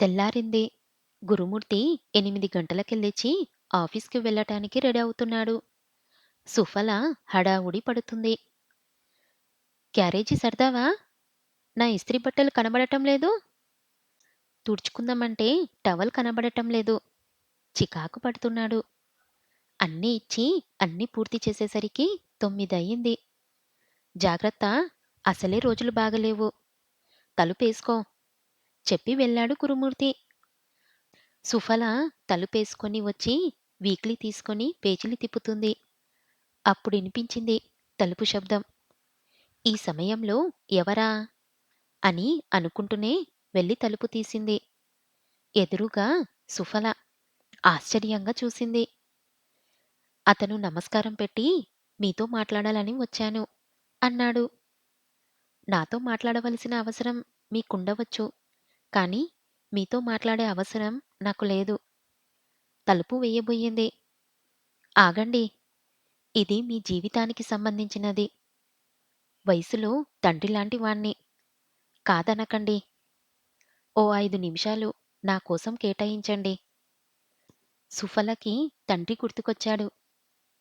తెల్లారింది. గురుమూర్తి ఎనిమిది గంటలకెళ్ళిచి ఆఫీస్‌కి వెళ్ళటానికి రెడీ అవుతున్నాడు. సుఫల హడావుడి పడుతుంది. క్యారేజీ సర్దావా? నా ఇస్త్రీ బట్టలు కనబడటం లేదు? తుడుచుకుందామంటే టవల్ కనబడటం లేదు. చికాకు పడుతున్నాడు. అన్నీ ఇచ్చి అన్నీ పూర్తి చేసేసరికి తొమ్మిదయ్యింది. జాగ్రత్త అసలే రోజులు బాగలేవు. తలుపేసుకో చెప్పి వెళ్ళాడు గురుమూర్తి. సుఫల తలుపేసుకొని వచ్చి వీక్లీ తీసుకొని పేజీలు తిప్పుతుంది. అప్పుడు వినిపించింది తలుపు శబ్దం. ఈ సమయంలో ఎవరా? అని అనుకుంటూనే వెళ్ళి తలుపు తీసింది. ఎదురుగా సుఫల ఆశ్చర్యంగా చూసింది. అతను నమస్కారం పెట్టి మీతో మాట్లాడాలని వచ్చాను అన్నాడు. నాతో మాట్లాడవలసిన అవసరం మీకుండవచ్చు. కానీ మీతో మాట్లాడే అవసరం నాకు లేదు. తలుపు వేయబోయింది. ఆగండి. ఇది మీ జీవితానికి సంబంధించినది. వయసులో తండ్రిలాంటి వాణ్ణి. కాదనకండి. ఓ ఐదు నిమిషాలు నా కోసం కేటాయించండి. సుఫలకి తండ్రి గుర్తుకొచ్చాడు.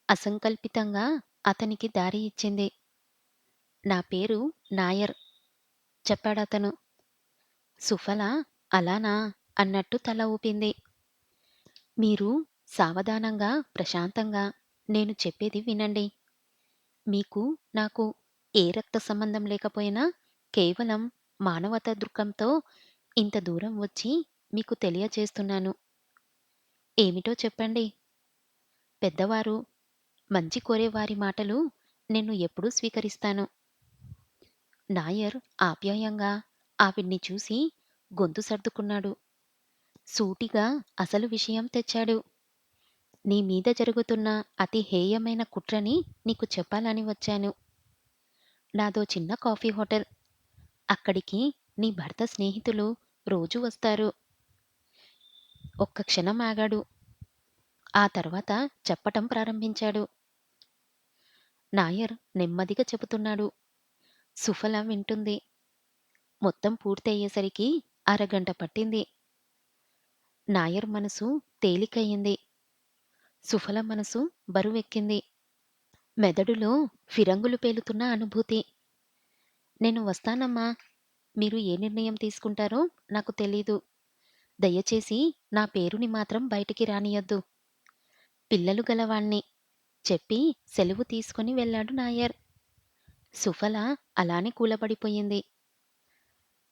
అసంకల్పితంగా అతనికి దారి ఇచ్చింది. నా పేరు నాయర్ చెప్పాడతను. సుఫల అలానా అన్నట్టు తల ఊపింది. మీరు సావధానంగా, ప్రశాంతంగా నేను చెప్పేది వినండి. మీకు నాకు ఏ రక్త సంబంధం లేకపోయినా కేవలం మానవతా దృక్కంతో ఇంత దూరం వచ్చి మీకు తెలియచేస్తున్నాను. ఏమిటో చెప్పండి. పెద్దవారు, మంచి కోరేవారి మాటలు నేను ఎప్పుడూ స్వీకరిస్తాను. నాయర్ ఆప్యాయంగా ఆవిడ్ని చూసి గొంతు సర్దుకున్నాడు. సూటిగా అసలు విషయం తెచ్చాడు. నీ మీద జరుగుతున్న అతి హేయమైన కుట్రని నీకు చెప్పాలని వచ్చాను. నాదో చిన్న కాఫీ హోటల్. అక్కడికి నీ భర్త స్నేహితులు రోజు వస్తారు. ఒక్క క్షణం ఆగాడు. ఆ తర్వాత చెప్పటం ప్రారంభించాడు. నాయర్ నెమ్మదిగా చెబుతున్నాడు. సుఫల వింటుంది. మొత్తం పూర్తయ్యేసరికి అరగంట పట్టింది. నాయర్ మనసు తేలికయ్యింది సుఫల మనసు బరువెక్కింది. మెదడులో ఫిరంగులు పేలుతున్న అనుభూతి. నేను వస్తానమ్మా. మీరు ఏ నిర్ణయం తీసుకుంటారో నాకు తెలీదు. దయచేసి నా పేరుని మాత్రం బయటికి రానియొద్దు. పిల్లలు గలవాణ్ణి చెప్పి సెలవు తీసుకొని వెళ్ళాడు నాయర్. సుఫల అలానే కూలబడిపోయింది.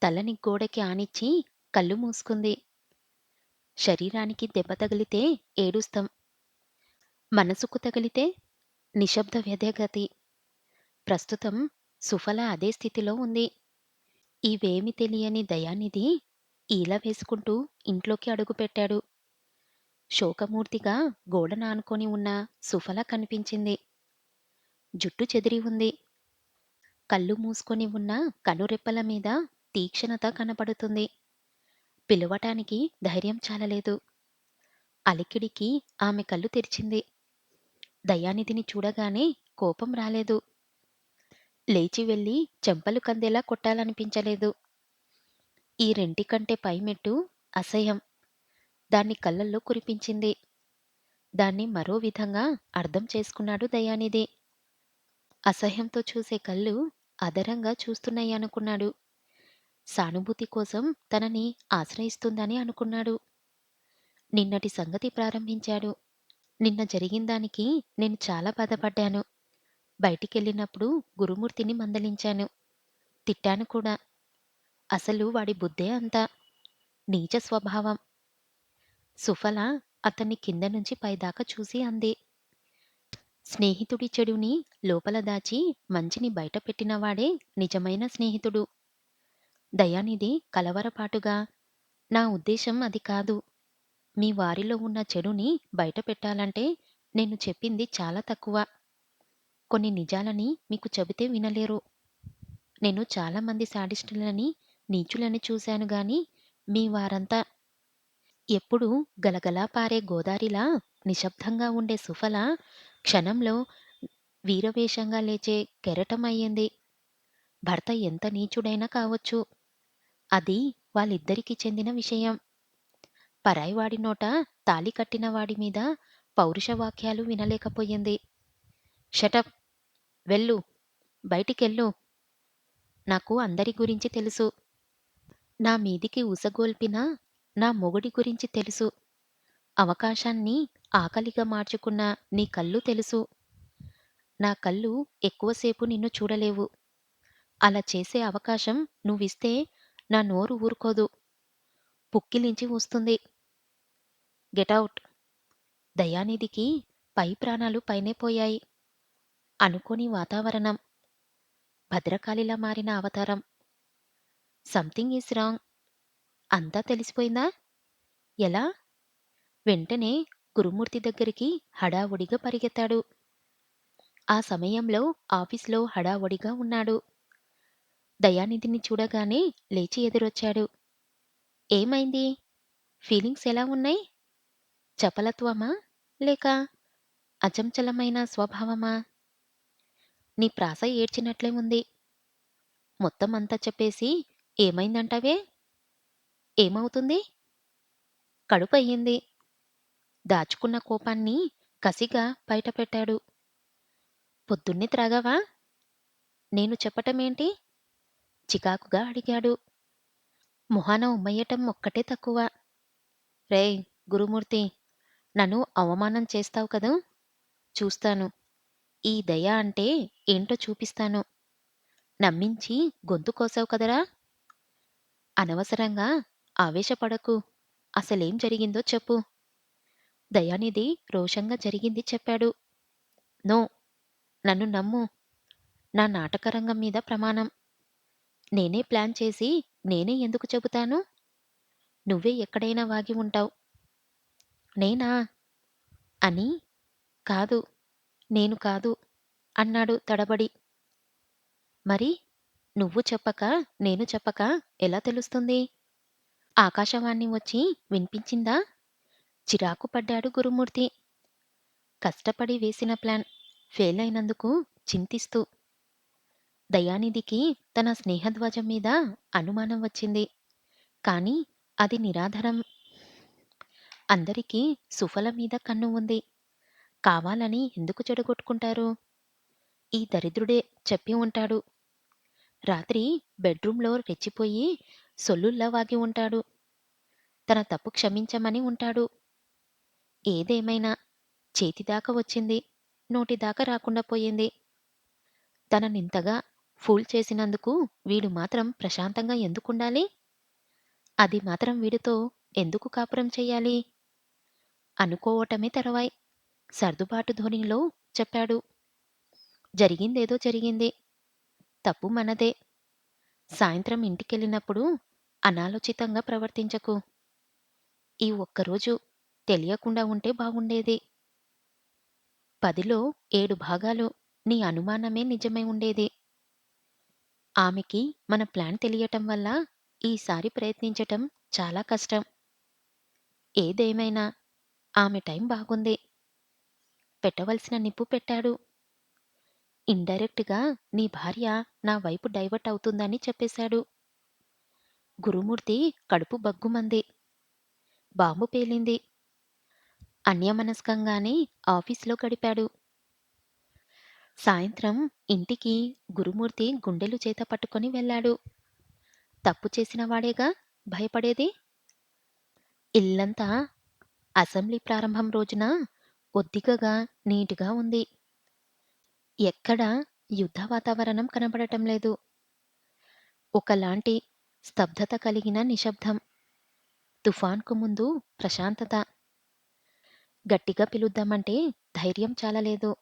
తలని గోడకి ఆనిచ్చి కళ్ళు మూసుకుంది. శరీరానికి దెబ్బ తగిలితే ఏడుస్తాం. మనసుకు తగిలితే నిశ్శబ్ద వ్యధగతి. ప్రస్తుతం సుఫల అదే స్థితిలో ఉంది. ఇవేమి తెలియని దయానిధి ఈల వేసుకుంటూ ఇంట్లోకి అడుగుపెట్టాడు. శోకమూర్తిగా గోడన ఆనుకొని ఉన్న సుఫల కనిపించింది. జుట్టు చెదిరి ఉంది. కళ్ళు మూసుకొని ఉన్న కనురెప్పల మీద తీక్షణత కనపడుతుంది. పిలవటానికి ధైర్యం చాలలేదు. అలికిడికి ఆమె కళ్ళు తెరిచింది. దయానిధిని చూడగానే కోపం రాలేదు. లేచి వెళ్ళి చెంపలు కందేలా కొట్టాలనిపించలేదు. ఈ రెంటికంటే పైమెట్టు అసహ్యం దాన్ని కళ్ళల్లో కురిపించింది. దాన్ని మరో విధంగా అర్థం చేసుకున్నాడు దయానిధి. అసహ్యంతో చూసే కళ్ళు అదరంగా చూస్తున్నాయనుకున్నాడు. సానుభూతి కోసం తనని ఆశ్రయిస్తుందని అనుకున్నాడు. నిన్నటి సంగతి ప్రారంభించాడు. నిన్న జరిగిందానికి నేను చాలా బాధపడ్డాను. బయటికెళ్ళినప్పుడు గురుమూర్తిని మందలించాను. తిట్టాను కూడా. అసలు వాడి బుద్ధే అంతా నీచ స్వభావం. సుఫల అతన్ని కింద నుంచి పైదాకా చూసి అంది. స్నేహితుడి చెడుని లోపల దాచి మంచిని బయట పెట్టినవాడే నిజమైన స్నేహితుడు. దయానిధి కలవరపాటుగా నా ఉద్దేశం అది కాదు. మీ వారిలో ఉన్న చెడుని బయట పెట్టాలంటే నేను చెప్పింది చాలా తక్కువ. కొన్ని నిజాలని మీకు చెబితే వినలేరు. నేను చాలామంది శాడిస్టులని, నీచులని చూశాను గాని మీ వారంతా ఎప్పుడూ గలగలా పారే గోదారిలా నిశ్శబ్దంగా ఉండే సుఫల క్షణంలో వీరవేషంగా లేచే కెరటం అయ్యింది. భర్త ఎంత నీచుడైనా కావచ్చు. అది వాళ్ళిద్దరికీ చెందిన విషయం. పరాయివాడి నోట తాళి కట్టిన వాడి మీద పౌరుష వాక్యాలు వినలేకపోయింది. షటప్! వెళ్ళు. బయటికెళ్ళు. నాకు అందరి గురించి తెలుసు. నా మీదికి ఉసగోల్పిన నా మొగుడి గురించి తెలుసు. అవకాశాన్ని ఆకలిగా మార్చుకున్న నీ కళ్ళు తెలుసు. నా కళ్ళు ఎక్కువసేపు నిన్ను చూడలేవు. అలా చేసే అవకాశం నువ్విస్తే నా నోరు ఊరుకోదు. పుక్కిలించి వస్తుంది. గెటౌట్! దయానిధికి పై ప్రాణాలు పైనే పోయాయి. అనుకోని వాతావరణం. భద్రకాళిలా మారిన అవతారం. Something is wrong. అంతా తెలిసిపోయిందా? ఎలా? వెంటనే గురుమూర్తి దగ్గరికి హడావుడిగా పరిగెత్తాడు. ఆ సమయంలో ఆఫీస్లో హడావుడిగా ఉన్నాడు. దయానిధిని చూడగానే లేచి ఎదురొచ్చాడు. ఏమైంది? ఫీలింగ్స్ ఎలా ఉన్నాయి? చపలత్వమా? లేక అచంచలమైన స్వభావమా? నీ ప్రాస ఏడ్చినట్లే ఉంది. మొత్తం అంతా చెప్పేసి ఏమైందంటావే? ఏమవుతుంది? కడుపు అయ్యింది దాచుకున్న కోపాన్ని కసిగా బయటపెట్టాడు. పొద్దున్నే త్రాగావా? నేను చెప్పటమేంటి? చికాకుగా అడిగాడు. మొహాన ఉమ్మయ్యటం ఒక్కటే తక్కువ. రేయ్ గురుమూర్తి! నన్ను అవమానం చేస్తావు కదూ! చూస్తాను. ఈ దయ అంటే ఏంటో చూపిస్తాను. నమ్మించి గొంతు కోసావు కదరా! అనవసరంగా ఆవేశపడకు. అసలేం జరిగిందో చెప్పు. దయానిధి రోషంగా జరిగింది చెప్పాడు. నో! నన్ను నమ్ము. నా నాటకరంగం మీద ప్రమాణం. నేనే ప్లాన్ చేసి నేనే ఎందుకు చెబుతాను? నువ్వే ఎక్కడైనా వాగి ఉంటావు నేనా? అని కాదు. నేను కాదు అన్నాడు తడబడి. మరి నువ్వు చెప్పక నేను చెప్పక ఎలా తెలుస్తుంది? ఆకాశవాణి వచ్చి వినిపించిందా? చిరాకు పడ్డాడు గురుమూర్తి. కష్టపడి వేసిన ప్లాన్ ఫెయిల్ అయినందుకు చింతిస్తూ. దయానిధికి తన స్నేహధ్వజం మీద అనుమానం వచ్చింది. కానీ అది నిరాధారం. అందరికీ సుఫల మీద కన్ను ఉంది. కావాలని ఎందుకు చెడగొట్టుకుంటారు? ఈ దరిద్రుడే చెప్పి ఉంటాడు. రాత్రి బెడ్రూంలో రెచ్చిపోయి సొల్లుల్లా వాగి ఉంటాడు. తన తప్పు క్షమించమని ఉంటాడు. ఏదేమైనా చేతిదాకా వచ్చింది. నోటిదాకా రాకుండా పోయింది. తననింతగా ఫూల్ చేసినందుకు వీడు మాత్రం ప్రశాంతంగా ఎందుకుండాలి? అది మాత్రం వీడితో ఎందుకు కాపురం చెయ్యాలి? అనుకోవటమే తర్వాయి సర్దుబాటు ధోరణిలో చెప్పాడు. జరిగిందేదో జరిగింది. తప్పు మనదే. సాయంత్రం ఇంటికెళ్ళినప్పుడు అనాలోచితంగా ప్రవర్తించకు. ఈ ఒక్కరోజు తెలియకుండా ఉంటే బాగుండేది. పదిలో ఏడు భాగాలు నీ అనుమానమే నిజమై ఉండేది. ఆమెకి మన ప్లాన్ తెలియటం వల్ల ఈసారి ప్రయత్నించటం చాలా కష్టం. ఏదేమైనా ఆమె టైం బాగుంది. పెట్టవలసిన నిప్పు పెట్టాడు. ఇండైరెక్ట్‌గా నీ భార్య నా వైపు డైవర్ట్ అవుతుందని చెప్పేశాడు. గురుమూర్తి కడుపు బగ్గుమంది. బాంబు పేలింది. అన్యమనస్కంగానే ఆఫీసులో గడిపాడు. సాయంత్రం ఇంటికి గురుమూర్తి గుండెలు చేత పట్టుకొని వెళ్ళాడు. తప్పు చేసినవాడేగా భయపడేది. ఇల్లంతా అసెంబ్లీ ప్రారంభం రోజున ఒద్దికగా నీటుగా ఉంది. ఎక్కడా యుద్ధ వాతావరణం కనబడటం లేదు. ఒకలాంటి స్తబ్దత కలిగిన నిశ్శబ్దం. తుఫాన్కు ముందు ప్రశాంతత. గట్టిగా పిలుద్దామంటే ధైర్యం చాలలేదు.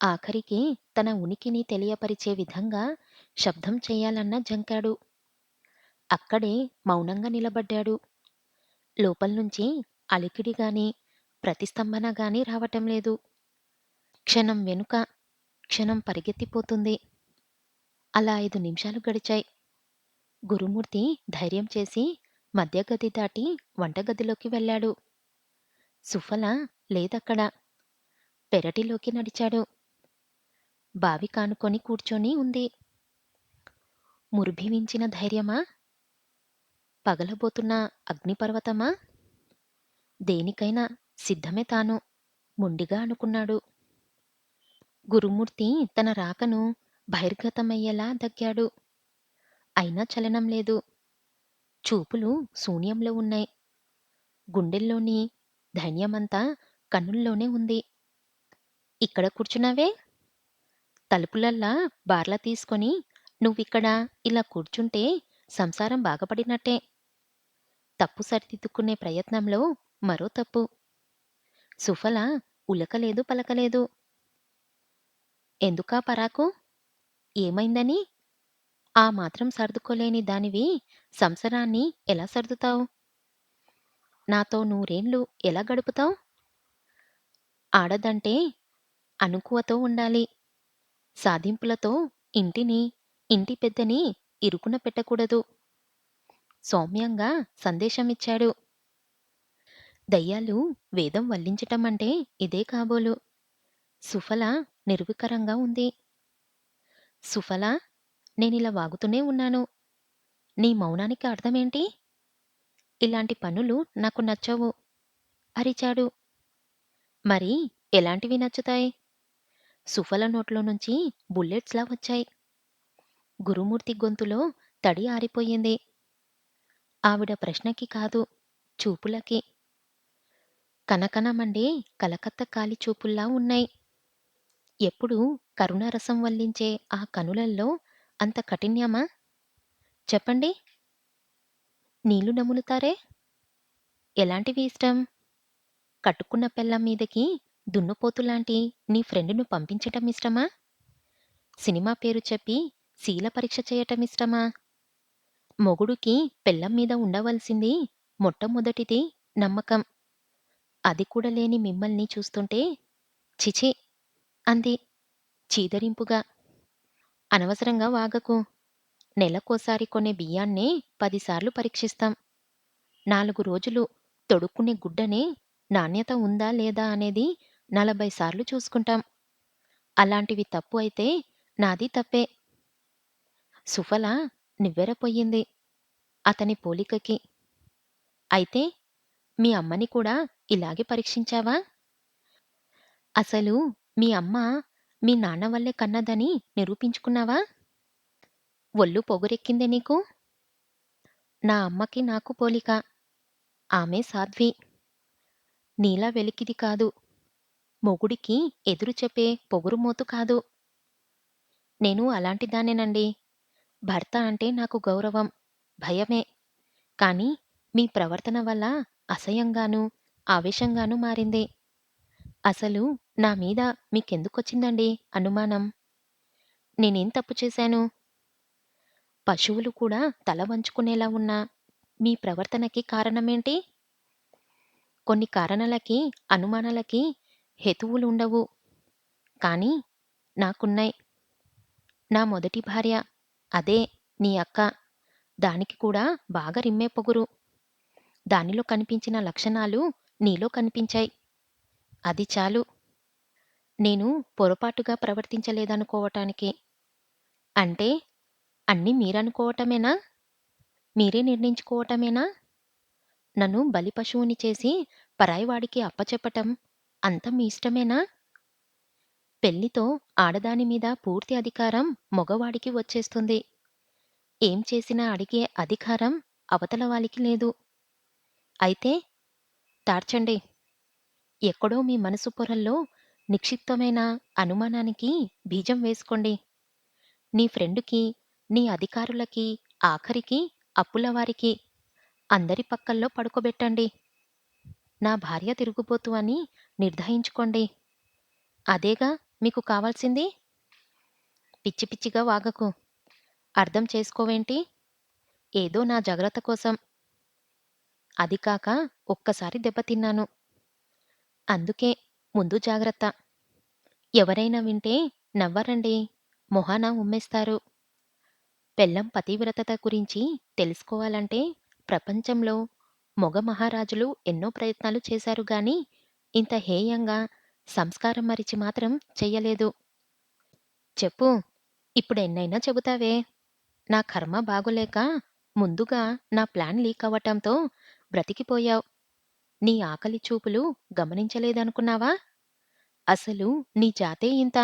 ఆఖరికి తన ఉనికిని తెలియపరిచే విధంగా శబ్దం చెయ్యాలన్న జంకాడు. అక్కడే మౌనంగా నిలబడ్డాడు. లోపల్నుంచి అలికిడిగాని, ప్రతిస్తంభన గాని రావటం లేదు. క్షణం వెనుక, క్షణం పరిగెత్తిపోతుంది. అలా ఐదు నిమిషాలు గడిచాయి. గురుమూర్తి ధైర్యం చేసి మధ్యగది దాటి వంటగదిలోకి వెళ్ళాడు. సుఫల లేదక్కడ. పెరటిలోకి నడిచాడు. బావి కానుకొని కూర్చొని ఉంది. మురిభివించిన ధైర్యమా? పగలబోతున్న అగ్నిపర్వతమా? దేనికైనా సిద్ధమే తాను మొండిగా అనుకున్నాడు. గురుమూర్తి తన రాకను బహిర్గతమయ్యేలా దగ్గాడు. అయినా చలనం లేదు. చూపులు శూన్యంలో ఉన్నాయి. గుండెల్లోని ధైన్యమంతా కన్నుల్లోనే ఉంది. ఇక్కడ కూర్చున్నావే? తలుపులల్లా బార్లా తీసుకొని నువ్విక్కడ ఇలా కూర్చుంటే సంసారం బాగపడినట్టే." తప్పు సరిదిద్దుకునే ప్రయత్నంలో మరో తప్పు. సుఫల ఉలకలేదు పలకలేదు. ఎందుకా పరాకు? ఏమైందని? ఆ మాత్రం సర్దుకోలేని దానివి సంసారాన్ని ఎలా సర్దుతావు? నాతో నూరేండ్లు ఎలా గడుపుతావ్? ఆడదంటే అణకువతో ఉండాలి. సాధింపులతో ఇంటిని, ఇంటి పెద్దని ఇరుకున పెట్టకూడదు. సౌమ్యంగా సందేశమిచ్చాడు. దయ్యాలు వేదం వల్లించటం అంటే ఇదే కాబోలు. సుఫల నిర్వికరంగా ఉంది. సుఫల నేనిలా వాగుతూనే ఉన్నాను. నీ మౌనానికి అర్థమేంటి? ఇలాంటి పనులు నాకు నచ్చవు అరిచాడు. మరి ఎలాంటివి నచ్చుతాయి? సుఫల నోట్లో నుంచి బుల్లెట్స్‌లా వచ్చాయి. గురుమూర్తి గొంతులో తడి ఆరిపోయింది. ఆవిడ ప్రశ్నకి కాదు, చూపులకి. కనకనమండే కలకత్తా కాలి చూపుల్లా ఉన్నాయి. ఎప్పుడూ కరుణరసం వల్లించే ఆ కనులల్లో అంత కఠిన్యమా? చెప్పండి. నీళ్ళు నములుతారే? ఎలాంటివి ఇష్టం? కట్టుకున్న పెళ్ళం మీదకి దున్నపోతులాంటి నీ ఫ్రెండును పంపించటం ఇష్టమా? సినిమా పేరు చెప్పి శీల పరీక్ష చేయటం ఇష్టమా? మొగుడుకి పెళ్ళం మీద ఉండవలసింది మొట్టమొదటిది నమ్మకం. అది కూడా లేని మిమ్మల్ని చూస్తుంటే చిచి అంది చీదరింపుగా. అనవసరంగా వాగకు. నెలకోసారి కొనే బియ్యాన్నే పదిసార్లు పరీక్షిస్తాం. నాలుగు రోజులు తొడుక్కునే గుడ్డనే నాణ్యత ఉందా లేదా అనేది నలభై సార్లు చూసుకుంటాం. అలాంటివి తప్పు అయితే నాది తప్పే. సుఫల నివ్వెరపోయింది అతని పోలికకి. అయితే మీ అమ్మని కూడా ఇలాగే పరీక్షించావా? అసలు మీ అమ్మ మీ నాన్న వల్లే కన్నదని నిరూపించుకున్నావా? ఒళ్ళు పొగరెక్కిందే నీకు? నా అమ్మకి నాకు పోలిక. ఆమె సాధ్వి. నీలా వెలికిది కాదు. మొగుడికి ఎదురు చెప్పే పొగురుమోతు కాదు. నేను అలాంటిదానేనండి భర్త అంటే నాకు గౌరవం, భయమే. కానీ మీ ప్రవర్తన వల్ల అసహ్యంగానూ, ఆవేశంగానూ మారింది. అసలు నా మీద మీకెందుకొచ్చిందండి అనుమానం? నేనేం తప్పు చేశాను? పశువులు కూడా తల వంచుకునేలా ఉన్న మీ ప్రవర్తనకి కారణమేంటి? కొన్ని కారణాలకి, అనుమానాలకి హేతువులుండవు. కానీ నాకున్నాయి. నా మొదటి భార్య, అదే నీ అక్క. దానికి కూడా బాగా రిమ్మే పొగురు దానిలో కనిపించిన లక్షణాలు నీలో కనిపించాయి. అది చాలు. నేను పొరపాటుగా ప్రవర్తించలేదనుకోవటానికి. అంటే అన్నీ మీరనుకోవటమేనా? మీరే నిర్ణయించుకోవటమేనా? నన్ను బలిపశువుని చేసి పరాయివాడికి అప్పచెప్పటం అంతా మీ ఇష్టమేనా? పెళ్ళితో ఆడదాని మీద పూర్తి అధికారం మగవాడికి వచ్చేస్తుంది. ఏం చేసినా అడిగే అధికారం అవతల వాలికి లేదు. అయితే తార్చండి. ఎక్కడో మీ మనసు పొరల్లో నిక్షిప్తమైన అనుమానానికి బీజం వేసుకోండి. నీ ఫ్రెండుకి, నీ అధికారులకి, ఆఖరికి అప్పులవారికి అందరి పక్కల్లో పడుకోబెట్టండి. నా భార్య తిరుగుబోతు అని నిర్ధాయించుకోండి. అదేగా మీకు కావాల్సింది? పిచ్చి పిచ్చిగా వాగకు. అర్థం చేసుకోవేంటి? ఏదో నా జాగ్రత్త కోసం. అది కాక ఒక్కసారి దెబ్బతిన్నాను. అందుకే ముందు జాగ్రత్త. ఎవరైనా వింటే నవ్వరండి. మొహాన ఉమ్మేస్తారు. పెళ్ళం పతివ్రతత గురించి తెలుసుకోవాలంటే ప్రపంచంలో మొగ మహారాజులు ఎన్నో ప్రయత్నాలు చేశారు గాని ఇంత హేయంగా సంస్కారం మరిచి మాత్రం చెయ్యలేదు. చెప్పు. ఇప్పుడు ఎన్నైనా చెబుతావే. నా కర్మ బాగోలేక ముందుగా నా ప్లాన్ లీక్ అవ్వటంతో బ్రతికిపోయావు నీ ఆకలి చూపులు గమనించలేదనుకున్నావా? అసలు నీ జాతే ఇంత.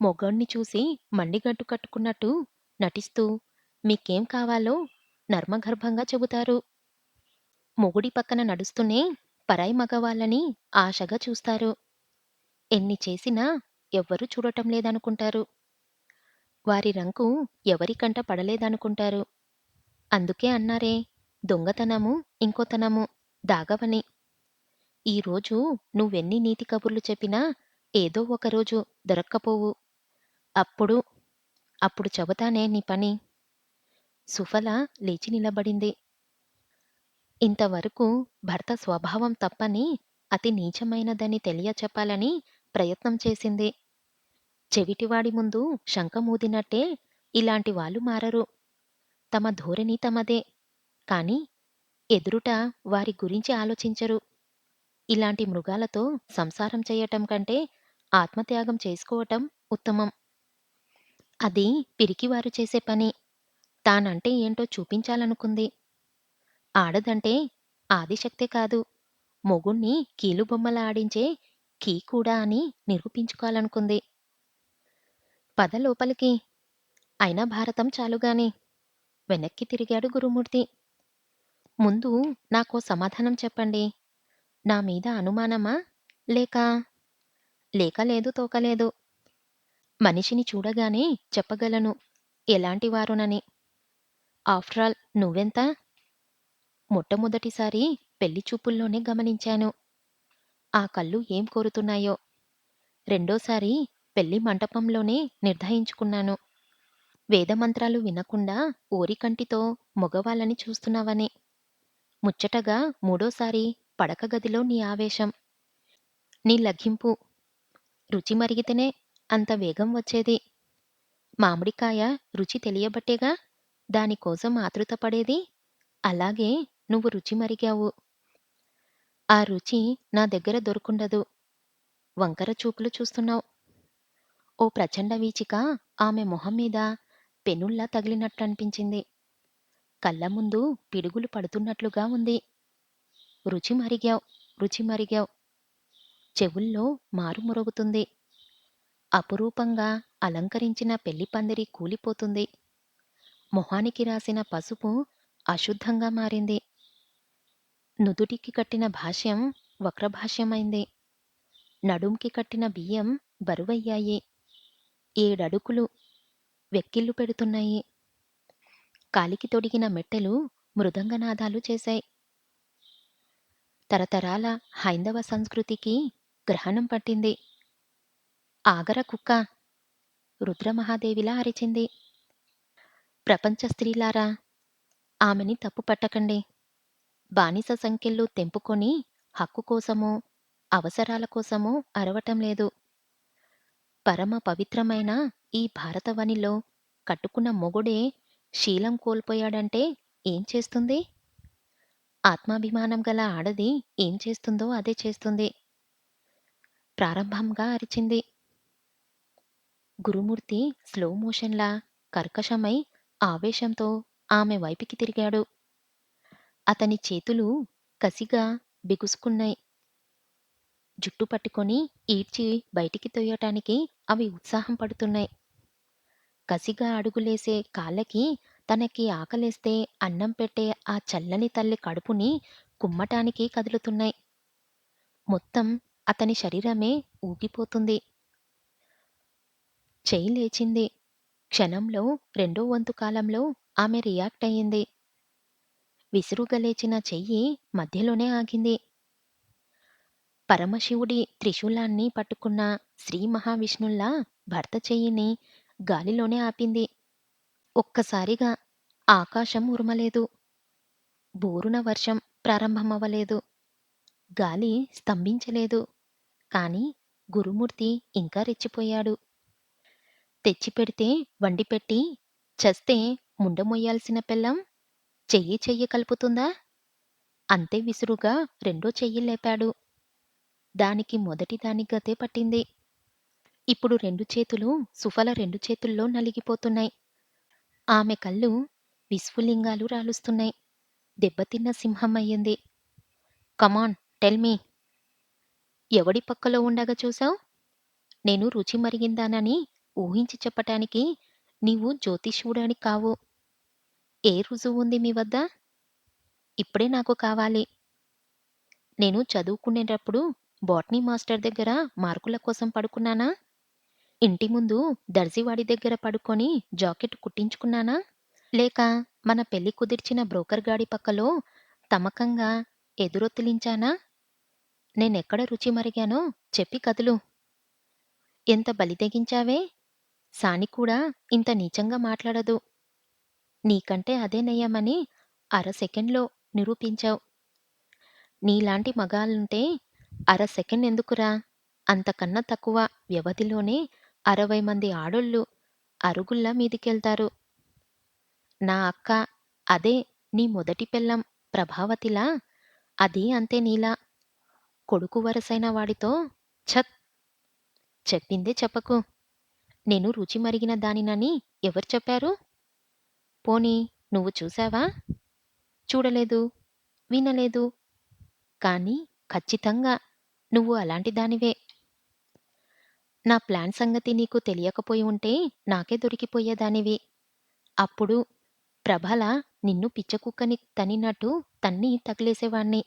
మొగణ్ణి చూసి మండిగడ్డు కట్టుకున్నట్టు నటిస్తూ మీకేం కావాలో నర్మగర్భంగా చెబుతారు. మొగుడి పక్కన నడుస్తూనే పరాయి మగవాళ్ళని ఆశగా చూస్తారు. ఎన్ని చేసినా ఎవ్వరూ చూడటం లేదనుకుంటారు. వారి రంకు ఎవరికంట పడలేదనుకుంటారు. అందుకే అన్నారే దొంగతనము, ఇంకోతనము దాగవని. ఈరోజు నువ్వెన్ని నీతి కబుర్లు చెప్పినా ఏదో ఒకరోజు దొరక్కపోవు. అప్పుడు అప్పుడు చెబుతానే నీ పని. సుఫల లేచి నిలబడింది. ఇంతవరకు భర్త స్వభావం తప్పని, అతి నీచమైనదని తెలియచెప్పాలని ప్రయత్నం చేసింది. చెవిటివాడి ముందు శంఖమూదినట్టే ఇలాంటి వాళ్ళు మారరు. తమ ధోరణి తమదే. కాని ఎదురుట వారి గురించి ఆలోచించరు. ఇలాంటి మృగాలతో సంసారం చెయ్యటం కంటే ఆత్మత్యాగం చేసుకోవటం ఉత్తమం. అది పిరికివారు చేసే పని. తానంటే ఏంటో చూపించాలనుకుంది. ఆడదంటే ఆదిశక్తే కాదు, మొగుణ్ణి కీలుబొమ్మలా ఆడించే కీ కూడా అని నిరూపించుకోవాలనుకుంది. పద లోపలికి. అయినా భారతం చాలుగాని. వెనక్కి తిరిగాడు గురుమూర్తి. ముందు నాకో సమాధానం చెప్పండి. నా మీద అనుమానమా? లేక లేక లేదు తోకలేదు. మనిషిని చూడగానే చెప్పగలను ఎలాంటివారునని ఆఫ్టర్ ఆల్ నువ్వెంత? మొట్టమొదటిసారి పెళ్ళి చూపుల్లోనే గమనించాను. ఆ కళ్ళు ఏం కోరుతున్నాయో. రెండోసారి పెళ్ళి మంటపంలోనే నిర్ధారించుకున్నాను వేదమంత్రాలు వినకుండా ఓరికంటితో మొగవాళ్ళని చూస్తున్నావని. ముచ్చటగా మూడోసారి పడక గదిలో నీ ఆవేశం. నీ లఘింపు. రుచి మరిగితేనే అంత వేగం వచ్చేది. మామిడికాయ రుచి తెలియబట్టేగా దానికోసం ఆతృతపడేది. అలాగే నువ్వు రుచి మరిగావు. ఆ రుచి నా దగ్గర దొరుకుండదు. వంకర చూపులు చూస్తున్నావు ఓ ప్రచండ వీచిక ఆమె మొహం మీద పెనుల్లా తగిలినట్లనిపించింది కళ్ళ ముందు పిడుగులు పడుతున్నట్లుగా ఉంది. రుచి మరిగావు రుచి మరిగావు చెవుల్లో మారుమ్రోగుతుంది. అపురూపంగా అలంకరించిన పెళ్ళిపందిరి కూలిపోతుంది. మొహానికి రాసిన పసుపు అశుద్ధంగా మారింది. నుదుటికి కట్టిన భాష్యం వక్రభాష్యమైంది. నడుంకి కట్టిన బియ్యం బరువయ్యాయి. ఏడడుకులు వెక్కిళ్ళు పెడుతున్నాయి. కాలికి తొడిగిన మెట్టెలు మృదంగనాదాలు చేశాయి. తరతరాల హైందవ సంస్కృతికి గ్రహణం పట్టింది. ఆగర కుక్క రుద్రమహాదేవిలా అరిచింది. ప్రపంచ స్త్రీలారా! ఆమెని తప్పు పట్టకండి. బానిస సంఖ్యలు తెంపుకొని హక్కు కోసమో, అవసరాల కోసమో అరవటం లేదు. పరమ పవిత్రమైన ఈ భారతవనిలో కట్టుకున్న మొగుడే శీలం కోల్పోయాడంటే ఏం చేస్తుంది? ఆత్మాభిమానం గల ఆడది ఏం చేస్తుందో అదే చేస్తుంది. ప్రారంభంగా అరిచింది. గురుమూర్తి స్లో మోషన్‌లా కర్కశమై ఆవేశంతో ఆమె వైపుకి తిరిగాడు. అతని చేతులు కసిగా బిగుసుకున్నాయి. జుట్టు పట్టుకొని ఈడ్చి బయటికి తొయ్యటానికి అవి ఉత్సాహం పడుతున్నాయి. కసిగా అడుగులేసే కాళ్ళకి తనకి ఆకలేస్తే అన్నం పెట్టే ఆ చల్లని తల్లి కడుపుని కుమ్మటానికి కదులుతున్నాయి. మొత్తం అతని శరీరమే ఊగిపోతుంది. చేయి లేచింది. క్షణంలో రెండో వంతు కాలంలో ఆమె రియాక్ట్ అయింది. విసురుగలేచిన చెయ్యి మధ్యలోనే ఆగింది. పరమశివుడి త్రిశూలాన్ని పట్టుకున్న శ్రీ మహావిష్ణుల్లా భర్త చెయ్యిని గాలిలోనే ఆపింది. ఒక్కసారిగా ఆకాశం ఉరుమలేదు బోరున వర్షం ప్రారంభమవ్వలేదు గాలి స్తంభించలేదు. కాని గురుమూర్తి ఇంకా రెచ్చిపోయాడు. తెచ్చిపెడితే వండిపెట్టి చస్తే ముండ మొయ్యాల్సిన చెయ్యి చెయ్యి కలుపుతుందా? అంతే విసురుగా రెండో చెయ్యి లేపాడు. దానికి మొదటి దాని గతే పట్టింది. ఇప్పుడు రెండు చేతులు సుఫల రెండు చేతుల్లో నలిగిపోతున్నాయి. ఆమె కళ్ళు విశ్వలింగాలు రాలుస్తున్నాయి. దెబ్బతిన్న సింహం అయ్యింది. Come on tell me. ఎవడి పక్కలో ఉండగా చూసావు? నేను రుచి మరిగిందానని ఊహించి చెప్పటానికి నీవు జ్యోతిష్యుడని కావు. ఏ రుజువు ఉంది మీ వద్ద? ఇప్పుడే నాకు కావాలి. నేను చదువుకునేటప్పుడు బోటనీ మాస్టర్ దగ్గర మార్కుల కోసం పడుకున్నానా? ఇంటి ముందు దర్జీవాడి దగ్గర పడుకొని జాకెట్ కుట్టించుకున్నానా? లేక మన పెళ్ళి కుదిర్చిన బ్రోకర్ గాడి పక్కలో తమకంగా ఎదురొత్తిలించానా? నేనెక్కడ రుచి మరిగానో చెప్పి కదులు. ఎంత బలి తెగించావే? సాని కూడా ఇంత నీచంగా మాట్లాడదు. నీకంటే అదే నయ్యమని అర సెకండ్‌లో నిరూపించావు. నీలాంటి మగాళ్ళుంటే అర సెకండ్ ఎందుకురా! అంతకన్నా తక్కువ వ్యవధిలోనే అరవై మంది ఆడోళ్ళు అరుగుల్లా మీదికెళ్తారు. నా అక్క అదే నీ మొదటి పెళ్ళాం ప్రభావతిలా అదీ అంతే నీలా. కొడుకు వరసైన వాడితో ఛత్! చెప్పిందే చెప్పకు. నేను రుచి మరిగిన దానినని ఎవరు చెప్పారు? పోనీ నువ్వు చూసావా? చూడలేదు. వినలేదు. కానీ ఖచ్చితంగా నువ్వు అలాంటి దానివే. నా ప్లాన్ సంగతి నీకు తెలియకపోయి ఉంటే నాకే దొరికిపోయేదానివి. అప్పుడు ప్రభల నిన్ను పిచ్చకుక్కని తన్నినట్టు తన్ని తగిలేసేవాణ్ణి.